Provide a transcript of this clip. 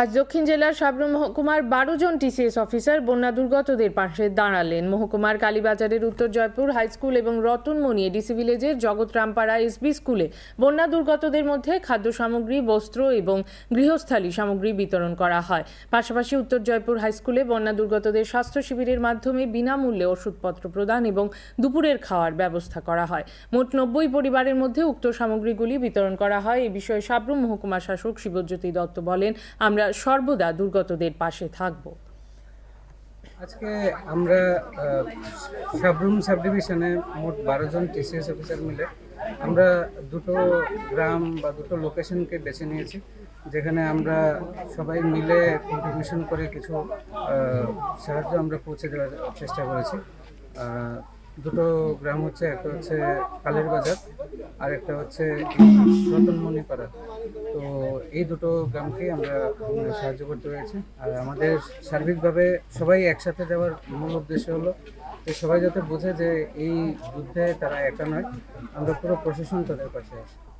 আজ দক্ষিণ জেলার সাবরুম মহকুমার বারো জন টিসিএস অফিসার বন্যা দুর্গতদের পাশে দাঁড়ালেন। মহকুমার কালীবাজারের উত্তর জয়পুর হাই স্কুল এবং রতনমণি এডিসি ভিলেজের জগৎরামপাড়া এসবি স্কুলে বন্যা দুর্গতদের মধ্যে খাদ্য সামগ্রী, বস্ত্র এবং গৃহস্থালী সামগ্রী বিতরণ করা হয়। পাশাপাশি উত্তর জয়পুর হাই স্কুলে বন্যা দুর্গতদের স্বাস্থ্য শিবিরের মাধ্যমে বিনামূল্যে ওষুধপত্র প্রদান এবং দুপুরের খাওয়ার ব্যবস্থা করা হয়। মোট নব্বই পরিবারের মধ্যে উক্ত সামগ্রীগুলি বিতরণ করা হয়। এ বিষয়ে সাবরুম মহকুমা শাসক শিবজ্যোতি দত্ত বলেন, আমরা সর্বদা দুর্গতদের পাশে থাকব। আজকে আমরা সাবরুম সাব ডিভিশনে মোট বারো জন টিসিএস অফিসার মিলে আমরা দুটো গ্রাম বা দুটো লোকেশনকে বেছে নিয়েছি, যেখানে আমরা সবাই মিলে কন্ট্রিবিউশন করে কিছু সাহায্য আমরা পৌঁছে দেওয়ার চেষ্টা করেছি। দুটো গ্রাম হচ্ছে, একটা হচ্ছে কালের বাজার আর একটা হচ্ছে রতনমণিপাড়া। তো এই দুটো গ্রামকে আমরা সাহায্য করতে পেরেছি। আর আমাদের সার্বিকভাবে সবাই একসাথে যাওয়ার মূল উদ্দেশ্য হলো যে সবাই যাতে বোঝে যে এই যুদ্ধে তারা একা নয়, আমরা পুরো প্রশাসন তাদের পাশে আছি।